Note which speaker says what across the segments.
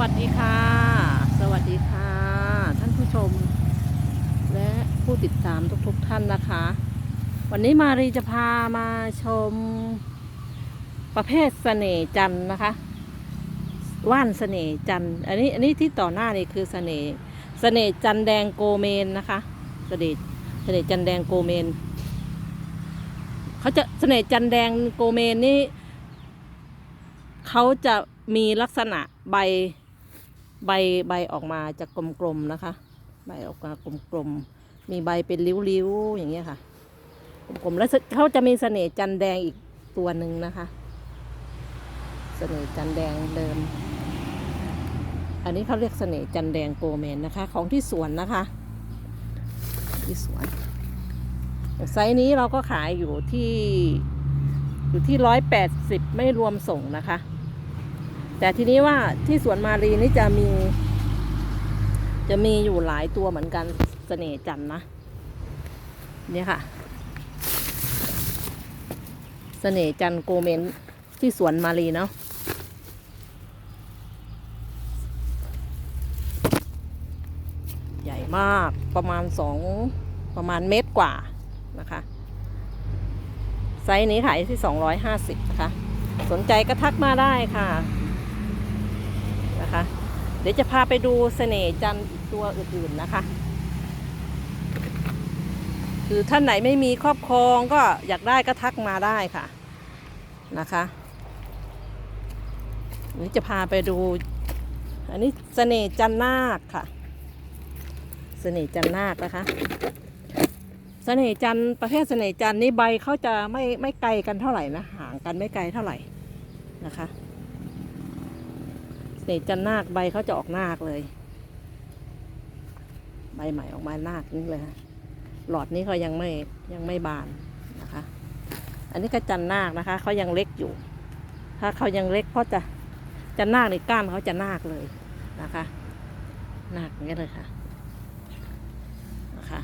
Speaker 1: วัสดีค่ะ สวัสดีค่ะ ท่านผู้ชม และผู้ติดตามทุกๆทท่านนะคะ วันนี้มารีจะพามาชม ประเภทเสน่ห์จันนะคะ ว่านเสน่ห์จันอันนี้อันนี้ที่ต่อหน้านี่คือเสน่ห์เสน่ห์จันแดงโกเมนนะคะเสน่ห์เสน่ห์จันแดงโกเมนเขาจะเสน่ห์จันแดงโกเมนนี่เขาจะมีลักษณะใบ ใบใบออกมาจากลมๆนะคะ ใบออกมากลมๆ มีใบเป็นริ้วๆ อย่างเงี้ยค่ะ กลมๆ แล้วเขาจะมีเสน่ห์จันแดงอีกตัวหนึ่งนะคะ เสน่ห์จันแดงเดิม อันนี้เขาเรียกเสน่ห์จันแดงโกเมนนะคะ ของที่สวนนะคะ ที่สวนไซส์นี้เราก็ขายอยู่ที่อยู่ที่ร้อยแปดสิบไม่รวมส่งนะคะ แต่ทีนี้ว่าที่สวนมารีนี่จะมี จะมีอยู่หลายตัวเหมือนกันเสน่จันนะเนี่ยค่ะเสน่จันโกเมนที่สวนมารีเนาะใหญ่มากประมาณสองประมาณเมตรกว่านะคะไซส์นี้ขายที่ 250นะคะสนใจก็ทักมาได้ค่ะ นะคะ เดี๋ยวจะพาไปดูเสน่ห์จันทร์อีกตัวอื่นๆนะคะ คือท่านไหนไม่มีครอบครองก็อยากได้ก็ทักมาได้ค่ะนะคะเดี๋ยวจะพาไปดู อันนี้เสน่ห์จันนาคค่ะ เสน่ห์จันนาคนะคะ เสน่ห์จันทร์ประเภทเสน่ห์จันทร์นี่ใบเขาจะไม่ไม่ไกลกันเท่าไหร่นะห่างกันไม่ไกลเท่าไหร่นะคะ เน่จันนาคใบเขาจะออกนาคเลย ใบใหม่ออกมานาคนี่เลยค่ะหลอดนี้เขายังไม่ยังไม่บานนะคะ อันนี้ก็จันนาคนะคะเขายังเล็กอยู่ ถ้าเขายังเล็กเขาจะจันนาคในก้านเขาจะนาคเลยนะคะนาคอย่างนี้เลยค่ะนะคะ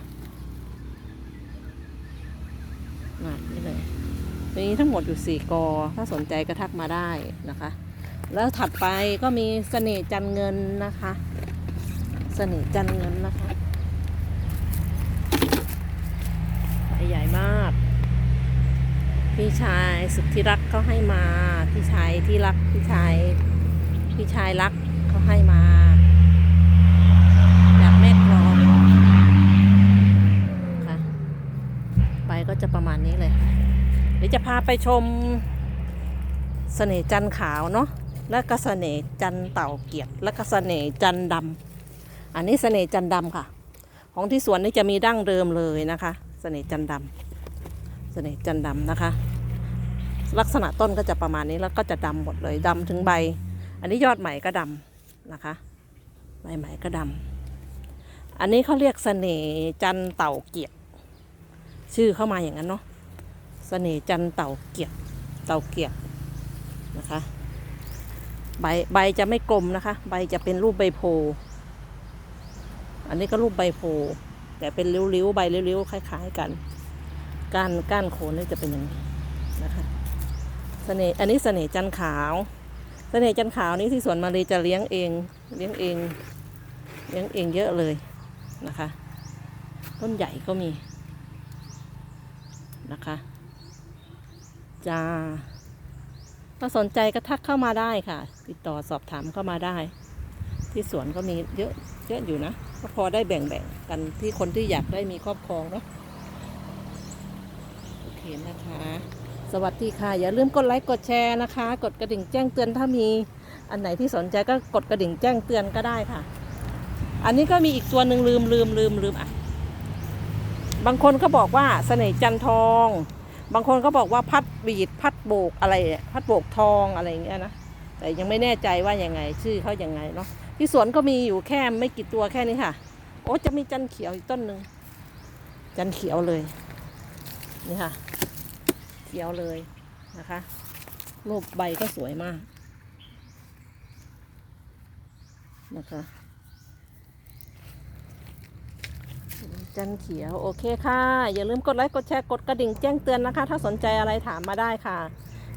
Speaker 1: นาคนี่เลยมีทั้งหมดอยู่สี่กอถ้าสนใจก็ทักมาได้นะคะ แล้วถัดไปก็มีเสน่ห์จันเงินนะคะ เสน่ห์จันเงินนะคะใบใหญ่มาก พี่ชายสุดที่รักเขาให้มา พี่ชายที่รักพี่ชายพี่ชายรักเขาให้มาจากแม่กลองค่ะใบก็จะประมาณนี้เลยเดี๋ยวจะพาไปชมเสน่ห์จันขาวเนาะ แล้วก็เสน่ห์จันเต่าเกียรติแล้วก็เสน่ห์จันทร์ดำอันนี้เสน่ห์จันทร์ดำค่ะ ของที่สวนนี่จะมีดั้งเดิมเลยนะคะ เสน่ห์จันทร์ดำเสน่ห์จันทร์ดำนะคะ ลักษณะต้นก็จะประมาณนี้แล้วก็จะดำหมดเลยดำถึงใบ อันนี้ยอดใหม่ก็ดำนะคะใบใหม่ก็ดำอันนี้เขาเรียกเสน่ห์จันเต่าเกียรติชื่อเข้ามาอย่างนั้นเนาะเสน่ห์จันเต่าเกียรติเต่าเกียรตินะคะ ใบใบจะไม่กลมนะคะ ใบจะเป็นรูปใบโพ อันนี้ก็รูปใบโพ แต่เป็นริ้วๆใบริ้วๆคล้าย ๆ กัน ก้านก้านโคนนี่จะเป็นอย่างนี้นะคะเสน่ห์อันนี้เสน่ห์จันขาวเสน่ห์จันขาวนี้ที่สวนมารีจะเลี้ยงเองเลี้ยงเองเลี้ยงเองเยอะเลยนะคะ ต้นใหญ่ก็มีนะคะ จ้า ถ้าสนใจก็ทักเข้ามาได้ค่ะ ติดต่อสอบถามเข้ามาได้ ที่สวนก็มีเยอะเยอะอยู่นะก็พอได้แบ่งๆกันที่คนที่อยากได้มีครอบครองเนาะโอเคนะคะ สวัสดีค่ะ อย่าลืมกดไลค์กดแชร์นะคะ กดกระดิ่งแจ้งเตือนถ้ามีอันไหนที่สนใจก็กดกระดิ่งแจ้งเตือนก็ได้ค่ะ อันนี้ก็มีอีกตัวหนึ่งลืมลืมลืมลืมอะ บางคนก็บอกว่าเสน่ห์จันทอง บางคนก็บอกว่าพัดบีดพัดโบกอะไรพัดโบกทองอะไรอย่างเงี้ยนะแต่ยังไม่แน่ใจว่ายังไงชื่อเขายังไงเนาะที่สวนก็มีอยู่แค่ไม่กี่ตัวแค่นี้ค่ะ โอ้จะมีจันเขียวอีกต้นหนึ่งจันเขียวเลยนี่ค่ะ เขียวเลยนะคะรูปใบก็สวยมากนะคะ จันเขียวโอเคค่ะ อย่าลืมกดไลค์กดแชร์กดกระดิ่งแจ้งเตือนนะคะ ถ้าสนใจอะไรถามมาได้ค่ะ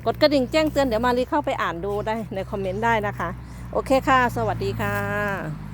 Speaker 1: กดกระดิ่งแจ้งเตือนเดี๋ยวมารีเข้าไปอ่านดูได้ในคอมเมนต์ได้นะคะ โอเคค่ะ สวัสดีค่ะ